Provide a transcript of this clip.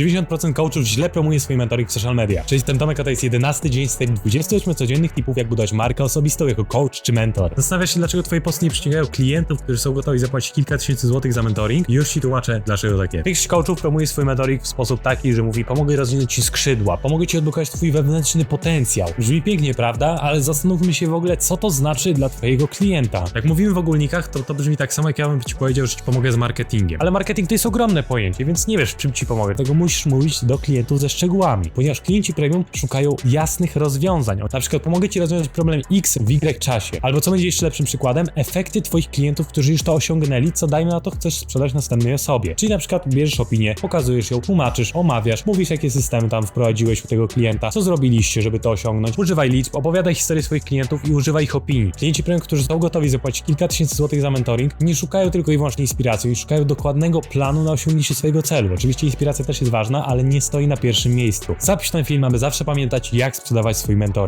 90% coachów źle promuje swój mentoring w social media. Cześć, jestem Tomek, to jest 11 dzień z serii 28 codziennych tipów, jak budować markę osobistą jako coach czy mentor. Zastanawiasz się, dlaczego twoje posty nie przyciągają klientów, którzy są gotowi zapłacić kilka tysięcy złotych za mentoring? Już ci tłumaczę, dlaczego tak jest. Większość coachów promuje swój mentoring w sposób taki, że mówi, pomogę rozwinąć ci skrzydła, pomogę ci odblokować twój wewnętrzny potencjał. Brzmi pięknie, prawda? Ale zastanówmy się w ogóle, co to znaczy dla twojego klienta. Jak mówimy w ogólnikach, to to brzmi tak samo, jak ja bym ci powiedział, że ci pomogę z marketingiem. Ale marketing to jest ogromne pojęcie, więc nie wiesz, czym ci pomogę. Tego musisz mówić do klientów ze szczegółami, ponieważ klienci premium szukają jasnych rozwiązań. Na przykład pomogę ci rozwiązać problem X w Y czasie. Albo co będzie jeszcze lepszym przykładem? Efekty twoich klientów, którzy już to osiągnęli, co dajmy na to chcesz sprzedać następnej osobie. Czyli na przykład bierzesz opinię, pokazujesz ją, tłumaczysz, omawiasz, mówisz jakie systemy tam wprowadziłeś u tego klienta, co zrobiliście, żeby to osiągnąć. Używaj liczb, opowiadaj historię swoich klientów i używaj ich opinii. Klienci premium, którzy są gotowi zapłacić kilka tysięcy złotych za mentoring, nie szukają tylko i wyłącznie inspiracji, szukają dokładnego planu na osiągnięcie swojego celu. Oczywiście inspiracja też jest ważna, ale nie stoi na pierwszym miejscu. Zapisz ten film, aby zawsze pamiętać, jak sprzedawać swój mentoring.